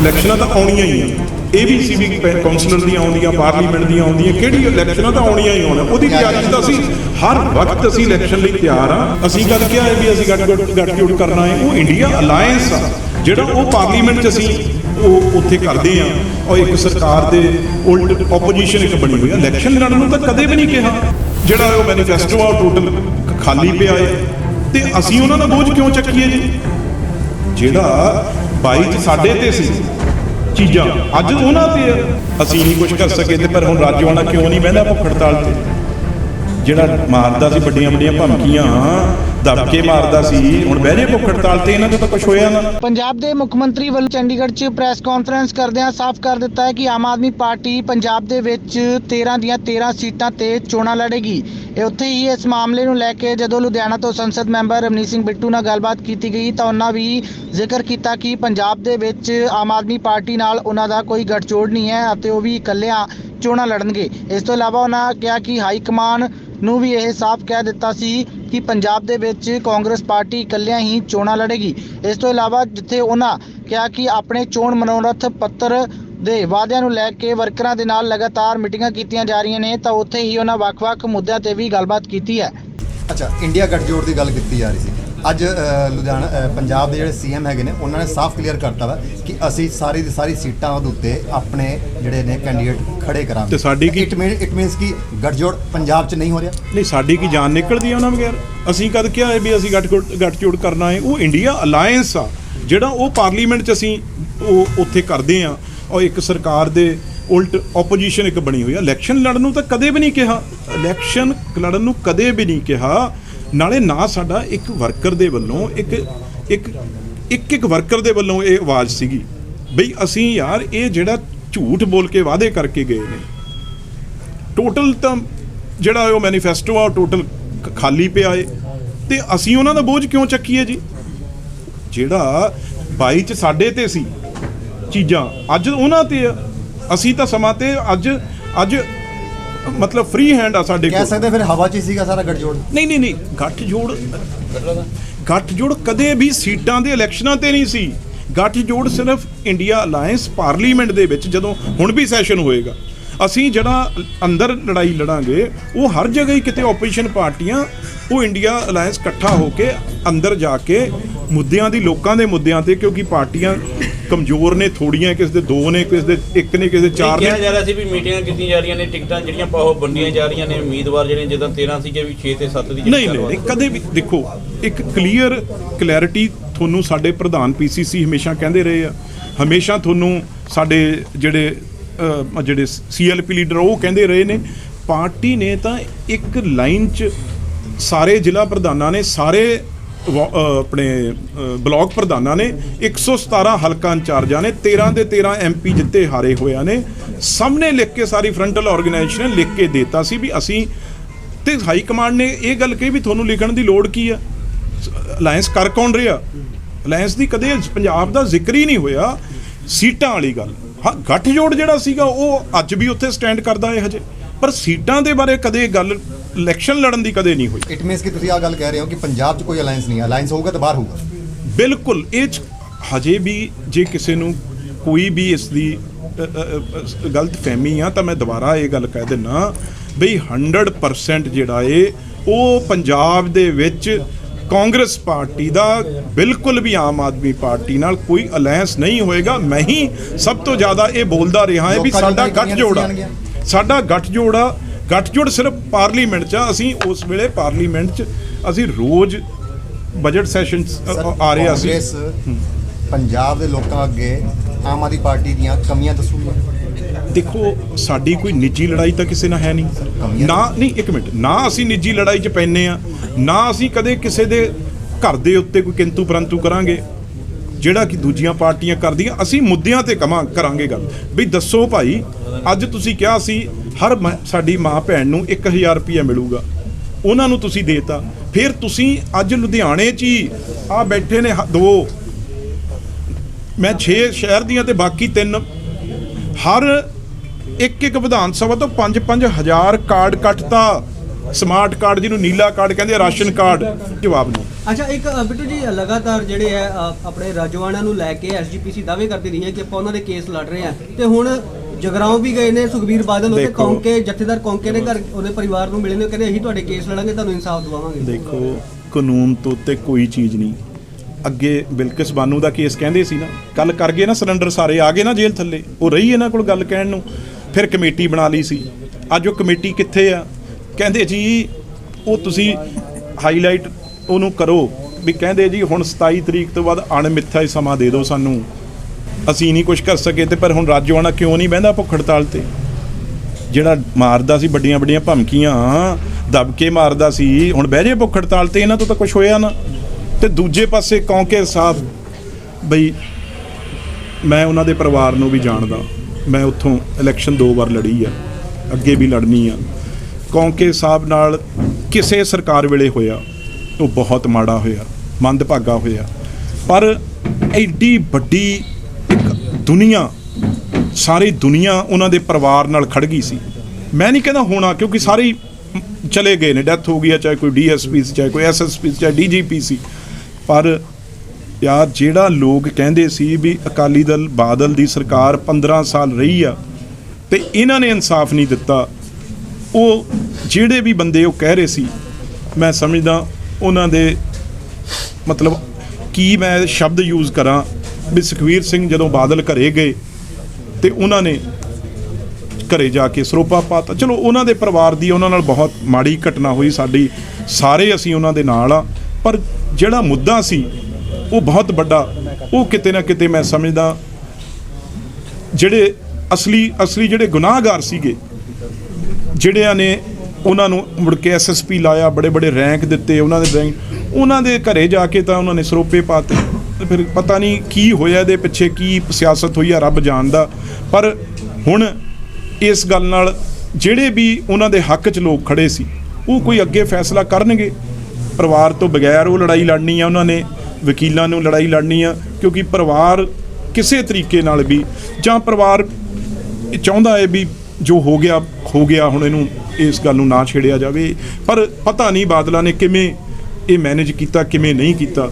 ਇਲੈਕਸ਼ਨਾਂ ਤਾਂ ਆਉਣੀਆਂ ਹੀ ਆ। ਇਹ ਵੀ ਸੀ ਵੀ ਕਾਉਂਸਲਰ ਦੀਆਂ ਆਉਂਦੀਆਂ, ਪਾਰਲੀਮੈਂਟ ਦੀਆਂ ਆਉਂਦੀਆਂ, ਕਿਹੜੀ ਇਲੈਕਸ਼ਨਾਂ ਤਾਂ ਆਉਣੀਆਂ ਹੀ ਆਉਣਾ ਉਹਦੀ ਤਿਆਰੀ ਤਾਂ ਅਸੀਂ ਹਰ ਵਕਤ ਅਸੀਂ ਇਲੈਕਸ਼ਨ ਲਈ ਤਿਆਰ ਆ। ਅਸੀਂ ਗੱਲ ਕਿਹਾ ਹੈ ਵੀ ਅਸੀਂ ਗੱਠਜੋੜ ਕਰਨਾ ਹੈ। ਉਹ ਇੰਡੀਆ ਅਲਾਈਅੰਸ ਆ। ਜਿਹੜਾ ਉਹ ਪਾਰਲੀਮੈਂਟ 'ਚ ਅਸੀਂ ਉਹ ਉੱਥੇ ਕਰਦੇ ਆ। ਔਰ ਇੱਕ ਸਰਕਾਰ ਦੇ ਉਲਟ ਆਪੋਜੀਸ਼ਨ ਇੱਕ ਬਣੀ ਹੋਈ ਆ। ਇਲੈਕਸ਼ਨ ਲੜਨ ਨੂੰ ਤਾਂ ਕਦੇ ਵੀ ਨਹੀਂ ਕਿਹਾ। ਜਿਹੜਾ ਉਹ ਮੈਨੀਫੈਸਟੋ ਆ, ਉਹ ਟੋਟਲ ਖਾਲੀ ਪਿਆ ਹੈ। ਤੇ ਅਸੀਂ ਉਹਨਾਂ ਦਾ ਬੋਝ ਕਿਉਂ ਚੱਕੀਏ ਜੀ? ਜਿਹੜਾ 22 ਚ ਸਾਡੇ ਤੇ ਸੀ ਚੀਜ਼ਾਂ, ਅੱਜ ਉਹਨਾਂ ਤੇ ਅਸੀਂ ਨਹੀਂ ਕੁਝ ਕਰ ਸਕੇ ਤੇ ਪਰ ਹੁਣ ਰਾਜਵਾਨਾ ਕਿਉਂ ਨਹੀਂ ਬਹਿੰਦਾ ਭੁੱਖ ਹੜਤਾਲ ਤੇ? ਜਿਹੜਾ ਮਾਰਦਾ ਸੀ ਵੱਡੀਆਂ ਵੱਡੀਆਂ ਧਮਕੀਆਂ ਦਬਕੇ ਮਾਰਦਾ ਸੀ। ਹੁਣ ਬਹਿ ਭੁੱਖ ਹੜਤਾਲ ਤੇ, ਇਹਨਾਂ ਤੋਂ ਤਾਂ ਕੁਝ ਹੋਇਆ ਨਾ। ਪੰਜਾਬ ਦੇ ਮੁੱਖ ਮੰਤਰੀ ਵੱਲੋਂ ਚੰਡੀਗੜ੍ਹ 'ਚ ਪ੍ਰੈਸ ਕਾਨਫਰੰਸ ਕਰਦਿਆਂ ਸਾਫ਼ ਕਰ ਦਿੱਤਾ ਹੈ ਕਿ ਆਮ ਆਦਮੀ ਪਾਰਟੀ ਪੰਜਾਬ ਦੇ ਵਿੱਚ 13 ਦੀਆਂ 13 ਸੀਟਾਂ ਤੇ ਚੋਣਾਂ ਲੜੇਗੀ। ਇਹ ਉੱਥੇ ਹੀ ਇਸ ਮਾਮਲੇ ਨੂੰ ਲੈ ਕੇ ਜਦੋਂ ਲੁਧਿਆਣਾ ਤੋਂ ਸੰਸਦ ਮੈਂਬਰ ਰਮਨੀਤ ਸਿੰਘ ਬਿੱਟੂ ਨਾਲ ਗੱਲਬਾਤ ਕੀਤੀ ਗਈ ਤਾਂ ਉਹਨਾਂ ਵੀ ਜ਼ਿਕਰ ਕੀਤਾ ਕਿ ਪੰਜਾਬ ਦੇ ਵਿੱਚ ਆਮ ਆਦਮੀ ਪਾਰਟੀ ਨਾਲ ਉਹਨਾਂ ਦਾ ਕੋਈ ਗੱਠਜੋੜ ਨਹੀਂ ਹੈ ਅਤੇ ਉਹ ਵੀ ਇਕੱਲਿਆਂ ਚੋਣਾਂ ਲੜਨਗੇ। ਇਸ ਤੋਂ ਇਲਾਵਾ ਉਹਨਾਂ ਕਿਹਾ ਕਿ ਹਾਈ ਕਮਾਨ ਨੂੰ ਵੀ ਇਹ ਸਾਫ਼ ਕਹਿ ਦਿੱਤਾ ਸੀ ਕਿ ਪੰਜਾਬ ਦੇ ਵਿੱਚ ਕਾਂਗਰਸ ਪਾਰਟੀ ਇਕੱਲਿਆਂ ਹੀ ਚੋਣਾਂ ਲੜੇਗੀ। ਇਸ ਤੋਂ ਇਲਾਵਾ ਜਿੱਥੇ ਉਹਨਾਂ ਕਿਹਾ ਕਿ ਆਪਣੇ ਚੋਣ ਮਨੋਰਥ ਪੱਤਰ ਦੇ ਵਾਅਦਿਆਂ ਨੂੰ ਲੈ ਕੇ ਵਰਕਰਾਂ ਦੇ ਨਾਲ ਲਗਾਤਾਰ ਮੀਟਿੰਗਾਂ ਕੀਤੀਆਂ ਜਾ ਰਹੀਆਂ ਨੇ, ਤਾਂ ਉੱਥੇ ਹੀ ਉਹਨਾਂ ਵੱਖ-ਵੱਖ ਮੁੱਦਿਆਂ ਤੇ ਵੀ ਗੱਲਬਾਤ ਕੀਤੀ ਹੈ। ਅੱਛਾ, ਇੰਡੀਆ ਗੱਠਜੋੜ ਦੀ ਗੱਲ ਕੀਤੀ ਜਾ ਰਹੀ ਸੀ। ਅੱਜ ਲੁਧਿਆਣਾ ਪੰਜਾਬ ਦੇ ਜਿਹੜੇ ਸੀਐਮ ਹੈਗੇ ਨੇ ਉਹਨਾਂ ਨੇ ਸਾਫ਼ ਕਲੀਅਰ ਕਰਤਾ ਵਾ ਕਿ ਅਸੀਂ ਸਾਰੀ ਦੀ ਸਾਰੀ ਸੀਟਾਂ ਦੇ ਉੱਤੇ ਆਪਣੇ ਜਿਹੜੇ ਨੇ ਕੈਂਡੀਡੇਟ ਖੜੇ ਕਰਾਂਗੇ। ਤੇ ਸਾਡੀ ਕੀ- ਇਟ ਮੀਨ ਇਟ ਮੀਨਸ ਕਿ ਗੱਠਜੋੜ ਪੰਜਾਬ 'ਚ ਨਹੀਂ ਹੋ ਰਿਹਾ। ਨਹੀਂ ਸਾਡੀ ਕੀ ਜਾਨ ਨਿਕਲਦੀ ਆ ਉਹਨਾਂ ਬਗੈਰ? ਅਸੀਂ ਕਦ ਕਿਹਾ ਹੈ ਵੀ ਅਸੀਂ ਗੱਠ ਗੱਠਜੋੜ ਕਰਨਾ ਹੈ? ਉਹ ਇੰਡੀਆ ਅਲਾਈਅੰਸ ਆ ਜਿਹੜਾ ਉਹ ਪਾਰਲੀਮੈਂਟ 'ਚ ਅਸੀਂ ਉਹ ਉੱਥੇ ਕਰਦੇ ਆ। ਔਰ ਇੱਕ ਸਰਕਾਰ ਦੇ ਉਲਟ ਆਪੋਜੀਸ਼ਨ ਇੱਕ ਬਣੀ ਹੋਈ ਆ। ਇਲੈਕਸ਼ਨ ਲੜਨ ਨੂੰ ਤਾਂ ਕਦੇ ਵੀ ਨਹੀਂ ਕਿਹਾ। ਇਲੈਕਸ਼ਨ ਲੜਨ ਨੂੰ ਕਦੇ ਵੀ ਨਹੀਂ ਕਿਹਾ। ਨਾਲੇ ਨਾ ਸਾਡਾ ਇੱਕ ਵਰਕਰ ਦੇ ਵੱਲੋਂ ਇੱਕ ਇੱਕ ਇੱਕ ਇੱਕ ਵਰਕਰ ਦੇ ਵੱਲੋਂ ਇਹ ਆਵਾਜ਼ ਸੀਗੀ, ਬਈ ਅਸੀਂ ਯਾਰ ਇਹ ਜਿਹੜਾ ਝੂਠ ਬੋਲ ਕੇ ਵਾਅਦੇ ਕਰਕੇ ਗਏ ਨੇ ਟੋਟਲ ਤਾਂ ਜਿਹੜਾ ਉਹ ਮੈਨੀਫੈਸਟੋ ਆ ਉਹ ਟੋਟਲ ਖਾਲੀ ਪਿਆ ਏ, ਤੇ ਅਸੀਂ ਉਹਨਾਂ ਦਾ ਬੋਝ ਕਿਉਂ ਚੱਕੀਏ ਜੀ? ਜਿਹੜਾ 22 ਚ ਸਾਡੇ ਤੇ ਸੀ ਚੀਜ਼ਾਂ, ਅੱਜ ਉਹਨਾਂ ਤੇ ਆ, ਅਸੀਂ ਤਾਂ ਸਮਾਂ ਤੇ ਅੱਜ ਅੱਜ ਮਤਲਬ ਫ੍ਰੀ ਹੈਂਡ ਆ ਸਾਡੇ ਕਹਿ ਕੋਲ। ਸਕਦੇ ਫਿਰ ਹਵਾ 'ਚ ਹੀ ਸੀਗਾ ਸਾਰਾ ਗੱਠਜੋੜ ਨਹੀਂ ਨਹੀਂ ਨਹੀਂ ਗੱਠ ਜੋੜ ਗੱਠ ਜੋੜ ਕਦੇ ਵੀ ਸੀਟਾਂ ਦੇ ਇਲੈਕਸ਼ਨਾਂ ਤੇ ਨਹੀਂ ਸੀ। ਗੱਠ ਜੋੜ ਸਿਰਫ ਇੰਡੀਆ ਅਲਾਈਅੰਸ ਪਾਰਲੀਮੈਂਟ ਦੇ ਵਿੱਚ ਜਦੋਂ ਹੁਣ ਵੀ ਸੈਸ਼ਨ ਹੋਏਗਾ। ਅਸੀਂ ਜਿਹੜਾ ਅੰਦਰ ਲੜਾਈ ਲੜਾਂਗੇ ਉਹ ਹਰ ਜਗ੍ਹਾ ਹੀ ਕਿਤੇ ਆਪੋਜੀਸ਼ਨ ਪਾਰਟੀਆਂ ਉਹ ਇੰਡੀਆ ਅਲਾਈਅੰਸ ਇਕੱਠਾ ਹੋ ਕੇ ਅੰਦਰ ਜਾ ਕੇ ਮੁੱਦਿਆਂ ਦੀ ਲੋਕਾਂ ਦੇ ਮੁੱਦਿਆਂ ਤੇ ਕਿਉਂਕਿ ਪਾਰਟੀਆਂ ਕਮਜ਼ੋਰ ਨੇ ਥੋੜੀਆਂ ਕਿਸੇ ਦੇ ਦੋ ਨੇ ਕਿਸੇ ਦੇ ਇੱਕ ਨੇ ਕਿਸੇ ਦੇ ਚਾਰ ਕਿਹਾ ਨੇ ਜਾ ਰਿਹਾ ਸੀ ਵੀ ਮੀਟਿੰਗਾਂ ਕੀਤੀਆਂ ਜਾ ਰਹੀਆਂ ਨੇ ਟਿਕਟਾਂ ਜਿਹੜੀਆਂ ਪਾਓ ਵੰਡੀਆਂ ਜਾ ਰਹੀਆਂ ਨੇ ਉਮੀਦਵਾਰ ਜਿਹੜੇ ਜਿੱਦਾਂ 13 ਸੀਗੇ ਵੀ 6 ਤੇ 7 ਦੀ ਨਹੀਂ ਨਹੀਂ ਕਦੇ ਵੀ ਦੇਖੋ ਇੱਕ ਕਲੀਅਰ ਕਲੈਰਿਟੀ ਤੁਹਾਨੂੰ ਸਾਡੇ ਪ੍ਰਧਾਨ ਪੀਸੀਸੀ ਹਮੇਸ਼ਾ ਕਹਿੰਦੇ ਰਹੇ ਆ। ਹਮੇਸ਼ਾ ਤੁਹਾਨੂੰ ਸਾਡੇ ਜਿਹੜੇ ਜਿਹੜੇ ਸੀਐਲਪੀ ਲੀਡਰ ਉਹ ਕਹਿੰਦੇ ਰਹੇ ਨੇ ਪਾਰਟੀ ਨੇ ਤਾਂ ਇੱਕ ਲਾਈਨ 'ਚ ਸਾਰੇ ਜ਼ਿਲ੍ਹਾ ਪ੍ਰਧਾਨਾਂ ਨੇ ਸਾਰੇ ਆਪਣੇ ਅਹ, ਬਲਾਕ ਪ੍ਰਧਾਨਾਂ ਨੇ 117 ਹਲਕਾ ਇੰਚਾਰਜਾਂ ਨੇ 13 ਦੇ 13 ਐਮਪੀ ਜਿੱਤੇ ਹਾਰੇ ਹੋਇਆ ਨੇ। ਸਾਹਮਣੇ ਲਿਖ ਕੇ ਸਾਰੀ ਫਰੰਟਲ ਆਰਗੇਨਾਈਜੇਸ਼ਨ ਲਿਖ ਕੇ ਦਿੱਤਾ ਸੀ ਵੀ ਅਸੀਂ ਤੇ ਹਾਈ ਕਮਾਂਡ ਨੇ ਇਹ ਗੱਲ ਕਹੀ ਵੀ ਤੁਹਾਨੂੰ ਲਿਖਣ ਦੀ ਲੋੜ ਕੀ ਆ? ਅਲਾਈਅੰਸ ਕਰ ਕੌਣ ਰਿਹਾ? ਅਲਾਈਅੰਸ ਦੀ ਕਦੇ ਪੰਜਾਬ ਦਾ ਜ਼ਿਕਰ ਹੀ ਨਹੀਂ ਹੋਇਆ। ਸੀਟਾਂ ਵਾਲੀ ਗੱਲ। ਹਾਂ ਗੱਠਜੋੜ ਜਿਹੜਾ ਸੀਗਾ ਉਹ ਅੱਜ ਵੀ ਉੱਥੇ ਸਟੈਂਡ ਕਰਦਾ ਹੈ ਹਜੇ। ਪਰ ਸੀਟਾਂ ਦੇ ਬਾਰੇ ਕਦੇ ਗੱਲ ਇਲੈਕਸ਼ਨ ਲੜਨ ਦੀ ਕਦੇ ਨਹੀਂ ਹੋਈ ਇਟ ਮੀਨਸ ਕਿ ਤੁਸੀਂ ਆ ਗੱਲ ਕਹਿ ਰਹੇ ਹੋ ਕਿ ਪੰਜਾਬ 'ਚ ਕੋਈ ਅਲਾਈਅੰਸ ਨਹੀਂ ਹੈ ਅਲਾਈਅੰਸ ਹੋਊਗਾ ਤਾਂ ਬਾਹਰ ਹੋਊਗਾ ਬਿਲਕੁਲ ਇਹ 'ਚ ਹਜੇ ਵੀ ਜੇ ਕਿਸੇ ਨੂੰ ਕੋਈ ਵੀ ਇਸ ਦੀ ਗਲਤ ਫਹਿਮੀ ਆ ਤਾਂ ਮੈਂ ਦੁਬਾਰਾ ਇਹ ਗੱਲ ਕਹਿ ਦਿੰਨਾ ਬਈ 100% ਜਿਹੜਾ ਏ ਉਹ ਪੰਜਾਬ ਦੇ ਵਿੱਚ ਕਾਂਗਰਸ ਪਾਰਟੀ ਦਾ ਬਿਲਕੁਲ ਵੀ ਆਮ ਆਦਮੀ ਪਾਰਟੀ ਨਾਲ ਕੋਈ ਅਲਾਈਅੰਸ ਨਹੀਂ ਹੋਏਗਾ ਮੈਂ ਹੀ ਸਭ ਤੋਂ ਜ਼ਿਆਦਾ ਇਹ ਬੋਲਦਾ ਰਿਹਾ ਹਾਂ ਵੀ ਸਾਡਾ ਆ ਜਾਣਗੀਆਂ। ਸਾਡਾ ਗੱਠਜੋੜ ਆ ਗੱਠਜੋੜ ਸਿਰਫ ਪਾਰਲੀਮੈਂਟ 'ਚ ਆ। ਅਸੀਂ ਉਸ ਵੇਲੇ ਪਾਰਲੀਮੈਂਟ 'ਚ ਅਸੀਂ ਰੋਜ਼ ਬਜਟ ਸੈਸ਼ਨ ਆ ਰਿਹਾ ਸੀ ਕਾਂਗਰਸ ਪੰਜਾਬ ਦੇ ਲੋਕਾਂ ਅੱਗੇ ਆਮ ਆਦਮੀ ਪਾਰਟੀ ਦੀਆਂ ਕਮੀਆਂ ਦੱਸੂਗਾ। ਦੇਖੋ ਸਾਡੀ ਕੋਈ ਨਿੱਜੀ ਲੜਾਈ ਤਾਂ ਕਿਸੇ ਨਾਲ ਹੈ ਨਹੀਂ। ਨਾ ਨਹੀਂ ਇੱਕ ਮਿੰਟ। ਨਾ ਅਸੀਂ ਨਿੱਜੀ ਲੜਾਈ 'ਚ ਪੈਨੇ ਆ ਨਾ ਅਸੀਂ ਕਦੇ ਕਿਸੇ ਦੇ ਘਰ ਦੇ ਉੱਤੇ ਕੋਈ ਕਿੰਤੂ ਪਰੰਤੂ ਕਰਾਂਗੇ। ਜਿਹੜਾ ਕਿ ਦੂਜੀਆਂ ਪਾਰਟੀਆਂ ਕਰਦੀਆਂ, ਅਸੀਂ ਮੁੱਦਿਆਂ ਤੇ ਕਮਾਂ, ਕਰਾਂਗੇ ਗੱਲ। ਵੀ ਦੱਸੋ ਭਾਈ, ਅੱਜ ਤੁਸੀਂ ਕਿਹਾ ਸੀ, ਹਰ ਮ- ਸਾਡੀ ਮਾਂ ਭੈਣ ਨੂੰ 1000 ਰੁਪਇਆ ਮਿਲੂਗਾ। ਉਹਨਾਂ ਨੂੰ ਤੁਸੀਂ ਦੇਤਾ। ਫਿਰ ਤੁਸੀਂ ਅੱਜ ਲੁਧਿਆਣੇ 'ਚ ਹੀ ਆ ਬੈਠੇ ਨੇ ਹ- ਦੋ। ਮੈਂ 6 ਸ਼ਹਿਰ ਦੀਆਂ ਤੇ ਬਾਕੀ ਤਿੰਨ। ਹਰ ਇੱਕ ਇੱਕ ਵਿਧਾਨ ਸਭਾ ਤੋਂ 5-5 ਹਜ਼ਾਰ ਕਾਰਡ ਕੱਟਤਾ। ਸਮਾਰਟ ਕਾਰਡ ਜਿਹਨੂੰ ਨੀਲਾ ਕਾਰਡ ਕਹਿੰਦੇ ਆ, ਰਾਸ਼ਨ ਕਾਰਡ। ਜਵਾਬ ਨਹੀਂ ਅੱਛਾ ਇੱਕ ਅ, ਬਿੱਟੂ ਜੀ ਲਗਾਤਾਰ ਜਿਹੜੇ ਹੈ ਅ, ਆਪਣੇ ਰਾਜਵਾਨਾ ਨੂੰ ਲੈ ਕੇ ਐਸਜੀਪੀਸੀ ਦਾਅਵੇ ਕਰਦੀ ਰਹੀ ਹੈ ਕਿ ਆਪਾਂ ਉਹਨਾਂ ਦੇ ਕੇਸ ਲੜ ਰਹੇ ਹਾਂ। ਤੇ ਹੁਣ ਜਗਰਾਉਂ ਵੀ ਗਏ ਨੇ ਸੁਖਬੀਰ ਬਾਦਲ ਉੱਤੇ ਦੇਖੋ। ਕੌਂਕੇ ਜਥੇਦਾਰ ਕੌਂਕੇ ਦੇ ਘਰ ਉਹਦੇ ਪਰਿਵਾਰ ਨੂੰ ਮਿਲੇ ਨੇ ਉਹ ਕਹਿੰਦੇ ਅਸੀਂ ਤੁਹਾਡੇ ਕੇਸ ਲੜਾਂਗੇ ਤੁਹਾਨੂੰ ਇਨਸਾਫ ਦਿਵਾਵਾਂਗੇ। ਦੇਖੋ ਕਾਨੂੰਨ ਤੋਂ ਉੱਤੇ ਕੋਈ ਚੀਜ਼ ਨਹੀਂ। ਅੱਗੇ ਬਿਲਕਿਸ ਬਾਨੂ ਦਾ ਕੇਸ ਕਹਿੰਦੇ ਸੀ ਨਾ ਕੱਲ ਕਰ ਗਏ ਨਾ ਸਿਲੰਡਰ ਸਾਰੇ ਆ ਗਏ ਨਾ ਜੇਲ੍ਹ ਥੱਲੇ। ਉਹ ਰਹੀ ਇਹਨਾਂ ਕੋਲ ਗੱਲ ਕਹਿਣ ਨੂੰ। ਫਿਰ ਕਮੇਟੀ ਬਣਾ ਲਈ ਸੀ। ਅੱਜ ਉਹ ਕਮੇਟੀ ਕਿੱਥੇ ਆ? ਕਹਿੰਦੇ ਜੀ, ਉਹ ਤੁਸੀਂ ਹਾਈਲਾਈਟ ਉਹਨੂੰ ਕਰੋ ਵੀ ਕਹਿੰਦੇ ਜੀ, ਹੁਣ 27 ਤਰੀਕ ਤੋਂ ਬਾਅਦ ਅਣਮਿੱਥਾ ਹੀ ਸਮਾਂ ਦੇ ਦਿਓ ਸਾਨੂੰ। ਅਸੀਂ ਨਹੀਂ ਕੁਝ ਕਰ ਸਕੇ ਤੇ ਪਰ ਹੁਣ ਰਾਜਵਾਨਾ ਕਿਉਂ ਨਹੀਂ ਬਹਿੰਦਾ ਭੁੱਖ ਹੜਤਾਲ ਤੇ? ਜਿਹੜਾ ਮਾਰਦਾ ਸੀ, ਵੱਡੀਆਂ ਵੱਡੀਆਂ ਧਮਕੀਆਂ ਦਬ ਕੇ ਮਾਰਦਾ ਸੀ, ਹੁਣ ਬਹਿ ਜੇ ਭੁੱਖ ਹੜਤਾਲ ਤੇ, ਇਹਨਾਂ ਤੋਂ ਤਾਂ ਕੁਝ ਹੋਇਆ ਨਾ। ਤੇ ਦੂਜੇ ਪਾਸੇ ਕੌਂਕੇ ਸਾਹਿਬ ਬਈ ਮੈਂ ਉਹਨਾਂ ਦੇ ਪਰਿਵਾਰ ਨੂੰ ਵੀ ਜਾਣਦਾ। ਮੈਂ ਉੱਥੋਂ ਇਲੈਕਸ਼ਨ ਦੋ ਵਾਰ ਲੜੀ ਆ, ਅੱਗੇ ਵੀ ਲੜਨੀ ਆ। ਕੌਂਕੇ ਸਾਹਿਬ ਨਾਲ ਕਿਸੇ ਸਰਕਾਰ ਵੇਲੇ ਹੋਇਆ, ਉਹ ਬਹੁਤ ਮਾੜਾ ਹੋਇਆ, ਮੰਦਭਾਗਾ ਹੋਇਆ। ਪਰ ਐਡੀ ਵੱਡੀ ਇੱਕ ਦੁਨੀਆ, ਸਾਰੀ ਦੁਨੀਆ ਉਹਨਾਂ ਦੇ ਪਰਿਵਾਰ ਨਾਲ ਖੜ ਗਈ ਸੀ। ਮੈਂ ਨਹੀਂ ਕਹਿੰਦਾ ਹੋਣਾ, ਕਿਉਂਕਿ ਸਾਰੇ ਚਲੇ ਗਏ ਨੇ। ਡੈਥ ਹੋ ਗਈ ਹੈ, ਚਾਹੇ ਕੋਈ ਡੀਐਸਪੀ ਸੀ, ਚਾਹੇ ਕੋਈ ਐਸਐਸਪੀ ਸੀ, ਚਾਹੇ ਡੀਜੀਪੀ ਸੀ। ਪਰ ਯਾਰ ਜਿਹੜਾ ਲੋਕ ਕਹਿੰਦੇ ਸੀ ਵੀ ਅਕਾਲੀ ਦਲ ਬਾਦਲ ਦੀ ਸਰਕਾਰ 15 ਸਾਲ ਰਹੀ ਆ ਤੇ ਇਹਨਾਂ ਨੇ ਇਨਸਾਫ ਨਹੀਂ ਦਿੱਤਾ, ਉਹ ਜਿਹੜੇ ਵੀ ਬੰਦੇ ਉਹ ਕਹਿ ਰਹੇ ਸੀ, ਮੈਂ ਸਮਝਦਾ ਉਹਨਾਂ ਦੇ ਮਤਲਬ ਕੀ ਮੈਂ ਸ਼ਬਦ ਯੂਜ਼ ਕਰਾਂ, ਵੀ ਸੁਖਵੀਰ ਸਿੰਘ ਜਦੋਂ ਬਾਦਲ ਘਰੇ ਗਏ ਤੇ ਉਹਨਾਂ ਨੇ ਘਰੇ ਜਾ ਕੇ ਸਰੋਪਾ ਪਾਤਾ। ਚਲੋ, ਉਹਨਾਂ ਦੇ ਪਰਿਵਾਰ ਦੀ ਉਹਨਾਂ ਨਾਲ ਬਹੁਤ ਮਾੜੀ ਘਟਨਾ ਹੋਈ, ਸਾਡੀ ਸਾਰੇ ਅਸੀਂ ਉਹਨਾਂ ਦੇ ਨਾਲ ਆ, ਪਰ ਜਿਹੜਾ ਮੁੱਦਾ ਸੀ, ਉਹ ਬਹੁਤ ਵੱਡਾ, ਉਹ ਕਿਤੇ ਨਾ ਕਿਤੇ ਮੈਂ ਸਮਝਦਾ ਜਿਹੜੇ ਅਸਲੀ ਅਸਲੀ ਜਿਹੜੇ ਗੁਨਾਹਗਾਰ ਸੀਗੇ, ਜਿਹੜਿਆਂ ਨੇ ਉਹਨਾਂ ਨੂੰ ਮੁੜ ਕੇ ਐਸਐਸਪੀ ਲਾਇਆ ਬੜੇ ਬੜੇ ਰੈਂਕ ਦਿੱਤੇ ਉਹਨਾਂ ਦੇ ਰੈਂਕ ਉਹਨਾਂ ਦੇ ਘਰੇ ਜਾ ਕੇ ਤਾਂ ਉਹਨਾਂ ਨੇ ਸਰੋਪੇ ਪਾਤੇ। ਫਿਰ ਪਤਾ ਨਹੀਂ ਕੀ ਹੋਇਆ ਇਹਦੇ ਪਿੱਛੇ, ਕੀ ਸਿਆਸਤ ਹੋਈ ਆ ਰੱਬ ਜਾਣਦਾ। ਪਰ ਹੁਣ ਇਸ ਗੱਲ ਨਾਲ ਜਿਹੜੇ ਵੀ ਉਹਨਾਂ ਦੇ ਹੱਕ 'ਚ ਲੋਕ ਖੜੇ ਸੀ, ਉਹ ਕੋਈ ਅੱਗੇ ਫੈਸਲਾ ਕਰਨਗੇ। ਪਰਿਵਾਰ ਤੋਂ ਬਗੈਰ ਉਹ ਲੜਾਈ ਲੜਨੀ ਆ ਉਹਨਾਂ ਨੇ, ਵਕੀਲਾਂ ਨੂੰ ਲੜਾਈ ਲੜਨੀ ਆ, ਕਿਉਂਕਿ ਪਰਿਵਾਰ ਕਿਸੇ ਤਰੀਕੇ ਨਾਲ ਵੀ ਜਾਂ ਪਰਿਵਾਰ ਇਹ ਚਾਹੁੰਦਾ ਹੈ ਵੀ ਜੋ ਹੋ ਗਿਆ ਹੋ ਗਿਆ ਹੁਣ ਇਹਨੂੰ। ਇਸ ਗੱਲ ਨੂੰ ਨਾ ਛੇੜਿਆ ਜਾਵੇ। ਪਰ ਪਤਾ ਨਹੀਂ ਬਾਦਲਾਂ ਨੇ ਕਿਵੇਂ ਇਹ ਮੈਨੇਜ ਕੀਤਾ, ਕਿਵੇਂ ਨਹੀਂ ਕੀਤਾ।